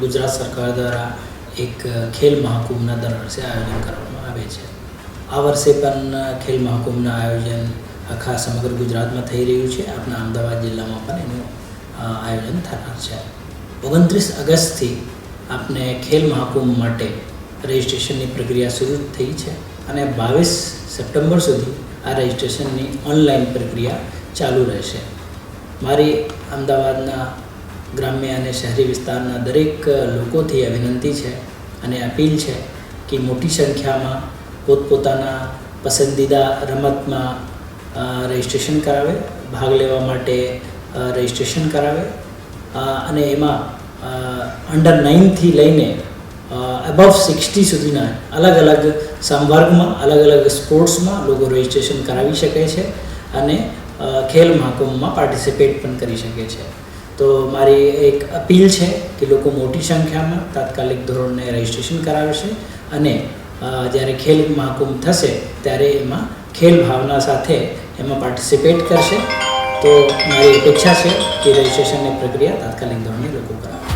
ગુજરાત સરકાર દ્વારા એક ખેલ મહાકુંભના દર વર્ષે આયોજન કરવામાં આવે છે. આ વર્ષે પણ ખેલ મહાકુંભના આયોજન આખા સમગ્ર ગુજરાતમાં થઈ રહ્યું છે. આપણા અમદાવાદ જિલ્લામાં પણ એનું આયોજન થનાર છે. ઓગણત્રીસ ઓગસ્ટથી આપને ખેલ મહાકુંભ માટે રજિસ્ટ્રેશનની પ્રક્રિયા શરૂ થઈ છે અને બાવીસ સપ્ટેમ્બર સુધી આ રજિસ્ટ્રેશનની ઓનલાઈન પ્રક્રિયા ચાલુ રહેશે. મારી અમદાવાદના ગ્રામ્ય અને શહેરી વિસ્તારના દરેક લોકોથી આ વિનંતી છે અને અપીલ છે કે મોટી સંખ્યામાં પોતપોતાના પસંદીદા રમતમાં રજિસ્ટ્રેશન કરાવે, ભાગ લેવા માટે રજિસ્ટ્રેશન કરાવે અને એમાં અંડર નાઇનથી લઈને અબવ સિક્સટી સુધીના અલગ અલગ સંવર્ગમાં, અલગ અલગ સ્પોર્ટ્સમાં લોકો રજિસ્ટ્રેશન કરાવી શકે છે અને ખેલ મહાકુંભમાં પાર્ટિસિપેટ પણ કરી શકે છે. તો મારી એક અપીલ છે કે લોકો મોટી સંખ્યામાં તાત્કાલિક ધોરણને રજિસ્ટ્રેશન કરાવશે અને જ્યારે ખેલ મહાકુંભ થશે ત્યારે એમાં ખેલ ભાવના સાથે એમાં પાર્ટિસિપેટ કરશે. તો મારી અપેક્ષા છે કે રજિસ્ટ્રેશનની પ્રક્રિયા તાત્કાલિક ધોરણે લોકો કરાવે.